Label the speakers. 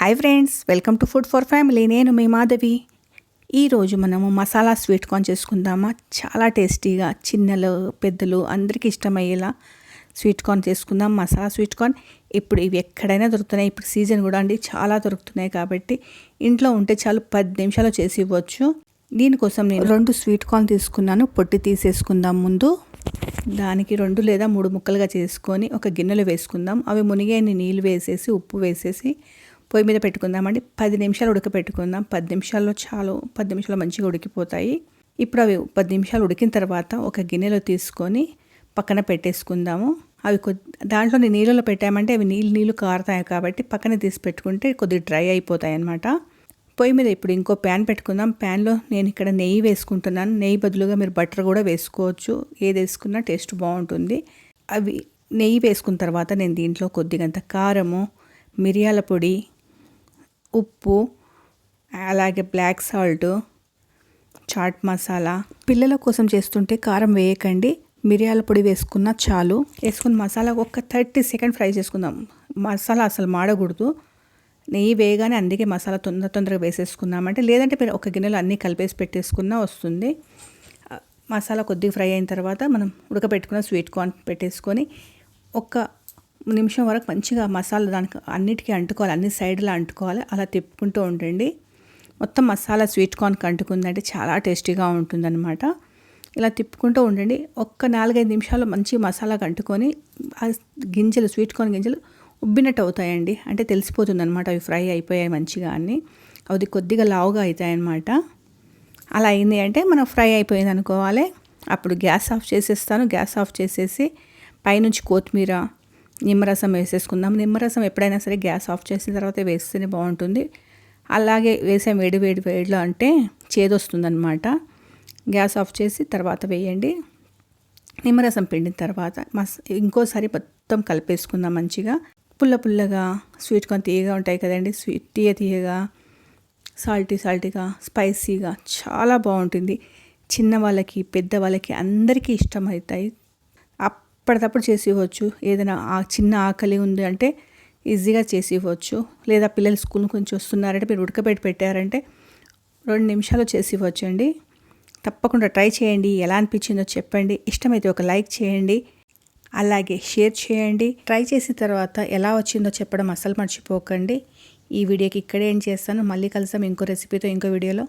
Speaker 1: Hi friends welcome to food for family నేను మీ మాధవి. ఈరోజు మనము మసాలా స్వీట్ కార్న్ చేసుకుందామా? చాలా టేస్టీగా చిన్నలు పెద్దలు అందరికీ ఇష్టమయ్యేలా స్వీట్ కార్న్ చేసుకుందాం. మసాలా స్వీట్ కార్న్ ఇప్పుడు ఇవి ఎక్కడైనా దొరుకుతున్నాయి. ఇప్పుడు సీజన్ కూడా అండి చాలా దొరుకుతున్నాయి కాబట్టి ఇంట్లో ఉంటే చాలు పది నిమిషాలు చేసి ఇవ్వచ్చు. దీనికోసం నేను రెండు స్వీట్ కార్న్ తీసుకున్నాను. పొట్టి తీసేసుకుందాం ముందు. దానికి రెండు లేదా మూడు ముక్కలుగా చేసుకొని ఒక గిన్నెలో వేసుకుందాం. అవి మునిగేని నీళ్ళు వేసేసి ఉప్పు వేసేసి పొయ్యి మీద పెట్టుకుందామండి. పది నిమిషాలు ఉడకపెట్టుకుందాం. పది నిమిషాల్లో చాలు. పది నిమిషాలు మంచిగా ఉడికిపోతాయి. ఇప్పుడు అవి పది నిమిషాలు ఉడికిన తర్వాత ఒక గిన్నెలో తీసుకొని పక్కన పెట్టేసుకుందాము. అవి కొద్ది దాంట్లో నీళ్ళలో పెట్టామంటే అవి నీళ్ళు నీళ్ళు కారుతాయి కాబట్టి పక్కన తీసి పెట్టుకుంటే కొద్దిగా డ్రై అయిపోతాయి అన్నమాట. పొయ్యి మీద ఇప్పుడు ఇంకో ప్యాన్ పెట్టుకుందాం. ప్యాన్లో నేను ఇక్కడ నెయ్యి వేసుకుంటున్నాను. నెయ్యి బదులుగా మీరు బటర్ కూడా వేసుకోవచ్చు. ఏది వేసుకున్నా టేస్ట్ బాగుంటుంది. అవి నెయ్యి వేసుకున్న తర్వాత నేను దీంట్లో కొద్దిగంత కారము మిరియాల పొడి ఉప్పు అలాగే బ్లాక్ సాల్ట్ చాట్ మసాలా పిల్లల కోసం చేస్తుంటే కారం వేయకండి. మిరియాల పొడి వేసుకున్న చాలు. వేసుకున్న మసాలా ఒక థర్టీ సెకండ్ ఫ్రై చేసుకుందాం. మసాలా అసలు మాడకూడదు. నెయ్యి వేయగానే అందుకే మసాలా తొందర తొందరగా వేసేసుకుందామంటే లేదంటే మీరు ఒక గిన్నెలో అన్నీ కలిపేసి పెట్టేసుకున్నా వస్తుంది. మసాలా కొద్దిగా ఫ్రై అయిన తర్వాత మనం ఉడకబెట్టుకున్న స్వీట్ కార్న్ పెట్టేసుకొని ఒక నిమిషం వరకు మంచిగా మసాలా దానికి అన్నిటికీ అంటుకోవాలి అన్ని సైడ్లో అంటుకోవాలి. అలా తిప్పుకుంటూ ఉండండి. మొత్తం మసాలా స్వీట్ కార్న్కి అంటుకుందంటే చాలా టేస్టీగా ఉంటుందన్నమాట. ఇలా తిప్పుకుంటూ ఉండండి. ఒక్క నాలుగైదు నిమిషాలు మంచి మసాలా కంటుకొని ఆ గింజలు స్వీట్ కార్న్ గింజలు ఉబ్బినట్టు అవుతాయండి అంటే తెలిసిపోతుంది అనమాట అవి ఫ్రై అయిపోయాయి మంచిగా అని. అది కొద్దిగా లావుగా అవుతాయన్నమాట. అలా అయింది అంటే మనం ఫ్రై అయిపోయింది అనుకోవాలి అప్పుడు గ్యాస్ ఆఫ్ చేసేస్తాను. గ్యాస్ ఆఫ్ చేసేసి పైనుంచి కొత్తిమీర నిమ్మరసం వేసేసుకుందాం. నిమ్మరసం ఎప్పుడైనా సరే గ్యాస్ ఆఫ్ చేసిన తర్వాత వేస్తేనే బాగుంటుంది. అలాగే వేసే వేడి వేడి వేడిలో అంటే చేదొస్తుందనమాట గ్యాస్ ఆఫ్ చేసి తర్వాత వేయండి. నిమ్మరసం పిండిన తర్వాత మస్ ఇంకోసారి మొత్తం కలిపేసుకుందాం మంచిగా. పుల్ల పుల్లగా స్వీట్ కార్న్ తీయగా ఉంటాయి కదండి. స్వీట్ తీయ తీయగా సాల్టీ సాల్టీగా స్పైసీగా చాలా బాగుంటుంది. చిన్న వాళ్ళకి పెద్ద వాళ్ళకి అందరికీ ఇష్టమవుతాయి. అప్పటికప్పుడు చేసి ఇవ్వచ్చు ఏదైనా ఆ చిన్న ఆకలి ఉంది అంటే ఈజీగా చేసి ఇవ్వచ్చు లేదా పిల్లలు స్కూల్ కొంచెం వస్తున్నారంటే మీరు ఉడకబెట్టి పెట్టారంటే రెండు నిమిషాలు చేసి ఇవ్వచ్చు అండి. తప్పకుండా ట్రై చేయండి. ఎలా అనిపించిందో చెప్పండి. ఇష్టమైతే ఒక లైక్ చేయండి. అలాగే షేర్ చేయండి. ట్రై చేసిన తర్వాత ఎలా వచ్చిందో చెప్పడం అసలు మర్చిపోకండి. ఈ వీడియోకి ఇక్కడే ఏం చేస్తాను. మళ్ళీ కలిసాం ఇంకో రెసిపీతో ఇంకో వీడియోలో.